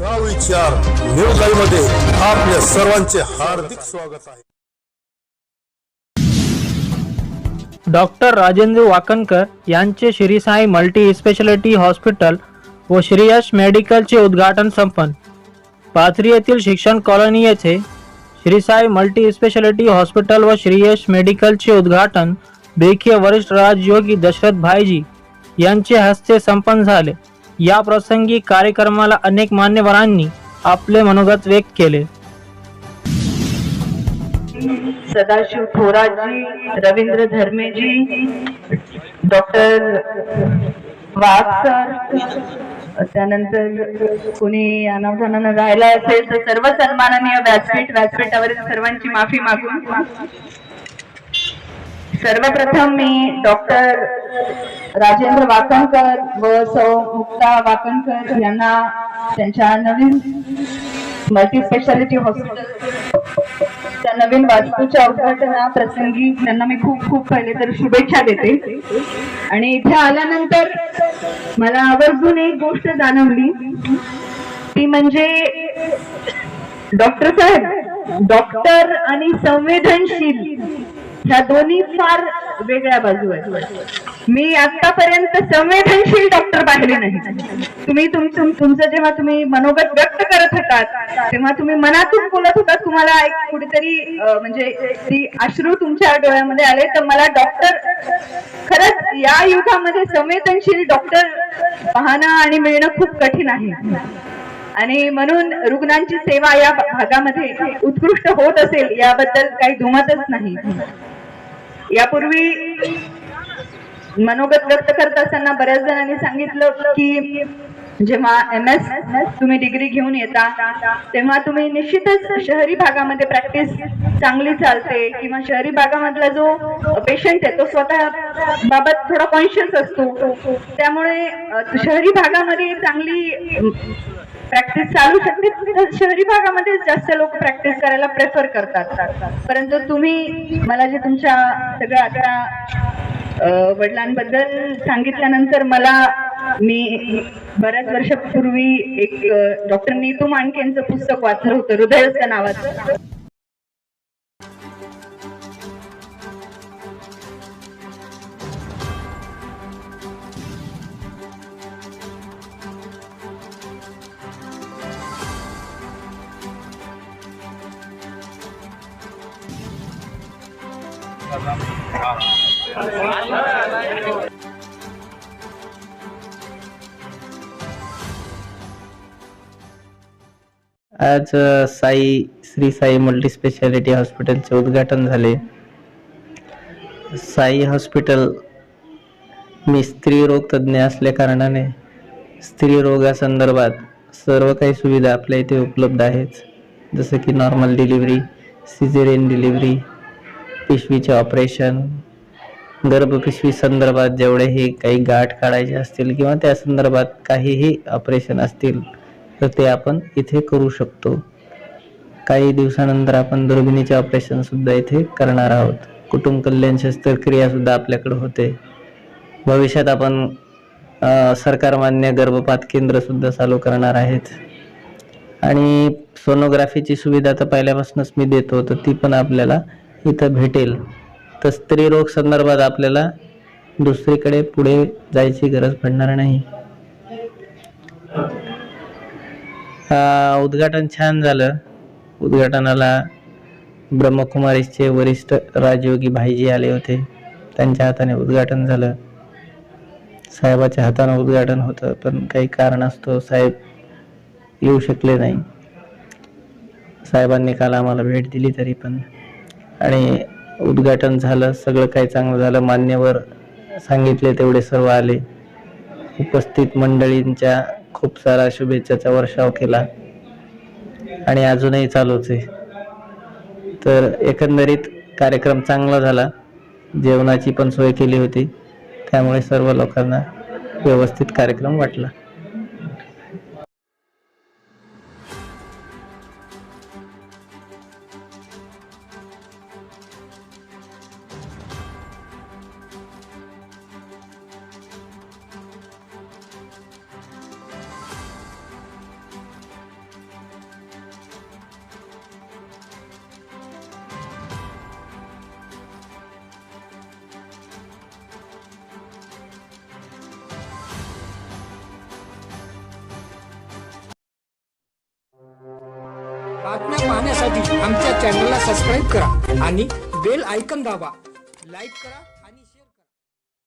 का विचार न्यूज लाईव्हमध्ये आपल्या सर्वांचे हार्दिक स्वागत आहे. डॉक्टर राजेंद्र वाकणकर यांचे Shri Sai multi speciality hospital व श्रीयश मेडिकलचे उद्घाटन संपन्न. पाथरी येथील शिक्षण कॉलनी येथे Shri Sai multi speciality hospital व श्रीयश मेडिकलचे उद्घाटन देखीय वरिष्ठ राजयोगी दशरथ भाईजी यांचे हस्ते संपन्न झाले. या प्रसंगी कार्यक्रमाला अनेक मान्यवरांनी आपले मनोगत व्यक्त केले. सदाशिव थोरातजी रवींद्र धर्मेजी डॉक्टर वाघ सर त्यानंतर कोणी अनावधानानं राहिला असेल तर सर्व सन्माननीय व्यासपीठ व्यासपीठावरील सर्वांची माफी मागून सर्वप्रथम मी डॉक्टर राजेंद्र वाकणकर व सौ मुक्ता वाकणकर यांना त्यांच्या नवीन मल्टी स्पेशालिटी हॉस्पिटल त्या नवीन वास्तूच्या उद्घाटना प्रसंगी त्यांना मी खूप खूप पहिले तर शुभेच्छा देते. आणि इथे आल्यानंतर मला आवर्जून एक गोष्ट जाणवली. ती म्हणजे डॉक्टर साहेब डॉक्टर आणि संवेदनशील ह्या दोन्ही फार वेगळ्या बाजू आहेत. मी आतापर्यंत संवेदनशील डॉक्टर पाहिले नाही. तुम्ही तुम- तुमचं जेव्हा तुम्ही मनोगत व्यक्त करत होतात तेव्हा तुम्ही मनातून बोलत होतात तुम्हाला एक कुठेतरी म्हणजे ती अश्रू तुमच्या डोळ्यामध्ये आले तर मला डॉक्टर खरंच या युगामध्ये संवेदनशील डॉक्टर पाहणं आणि मिळणं खूप कठीण आहे. आणि म्हणून रुग्णांची सेवा या भागामध्ये उत्कृष्ट होत असेल याबद्दल काही दुमतच नाही. यापूर्वी मनोगत व्यक्त करत असताना बऱ्याच जणांनी सांगितलं की जेव्हा एम एस तुम्ही डिग्री घेऊन येता तेव्हा तुम्ही निश्चितच शहरी भागामध्ये प्रॅक्टिस चांगली चालते किंवा शहरी भागामधला जो पेशंट आहे तो स्वतः बाबत थोडा कॉन्शियस असतो. त्यामुळे शहरी भागामध्ये चांगली प्रॅक्टिस चालू शकते. शहरी भागामध्ये जास्त लोक प्रॅक्टिस करायला प्रेफर करतात. परंतु तुम्ही मला जे तुमच्या सगळ्या आता वडिलांबद्दल सांगितल्यानंतर मला मी बऱ्याच वर्षापूर्वी एक डॉक्टर नीतू मांडकेंचं पुस्तक वाचलं होतं हृदयस्थ नावाचं. आज साई श्री साई मल्टी स्पेशालिटी हॉस्पिटलचे उद्घाटन झाले. साई हॉस्पिटल मी स्त्रीरोग तज्ज्ञ असल्या कारणाने स्त्रीरोगासंदर्भात सर्व काही सुविधा आपल्या इथे उपलब्ध आहेत. जसं की नॉर्मल डिलिव्हरी सिझेरियन डिलिव्हरी पिशवीचे ऑपरेशन गर्भपिशवी संदर्भात जेवढेही काही गाठ काढायचे असतील किंवा त्या संदर्भात काहीही ऑपरेशन असतील तर ते आपण इथे करू शकतो. काही दिवसानंतर आपण दुर्बिणीचे ऑपरेशन सुद्धा इथे करणार आहोत. कुटुंब कल्याण शस्त्रक्रिया सुद्धा आपल्याकडे होते. भविष्यात आपण सरकारमान्य गर्भपात केंद्र सुद्धा चालू करणार आहेत. आणि सोनोग्राफीची सुविधा तर पहिल्यापासूनच मी देतो तर ती पण आपल्याला इथं भेटेल. तर स्त्रीरोग संदर्भात आपल्याला दुसरीकडे पुढे जायची गरज पडणार नाही. उद्घाटन छान झालं. उद्घाटनाला ब्रह्मकुमारीचे वरिष्ठ राजयोगी भाईजी आले होते. त्यांच्या हाताने उद्घाटन झालं. साहेबाच्या हाताने उद्घाटन होतं पण काही कारणास्तव साहेब येऊ शकले नाही. साहेबांनी काल आम्हाला भेट दिली तरी पण. आणि उद्घाटन झालं सगळं काही चांगलं झालं. मान्यवर सांगितले तेवढे सर्व आले. उपस्थित मंडळींच्या खूप सारा शुभेच्छाचा वर्षाव केला. आणि अजूनही चालूच आहे. तर एकंदरीत कार्यक्रम चांगला झाला. जेवणाची पण सोय केली होती. त्यामुळे सर्व लोकांना व्यवस्थित कार्यक्रम वाटला. बातम्या पाहण्यासाठी आमच्या चॅनलला सबस्क्राईब करा. आणि बेल आयकन दाबा. लाईक करा.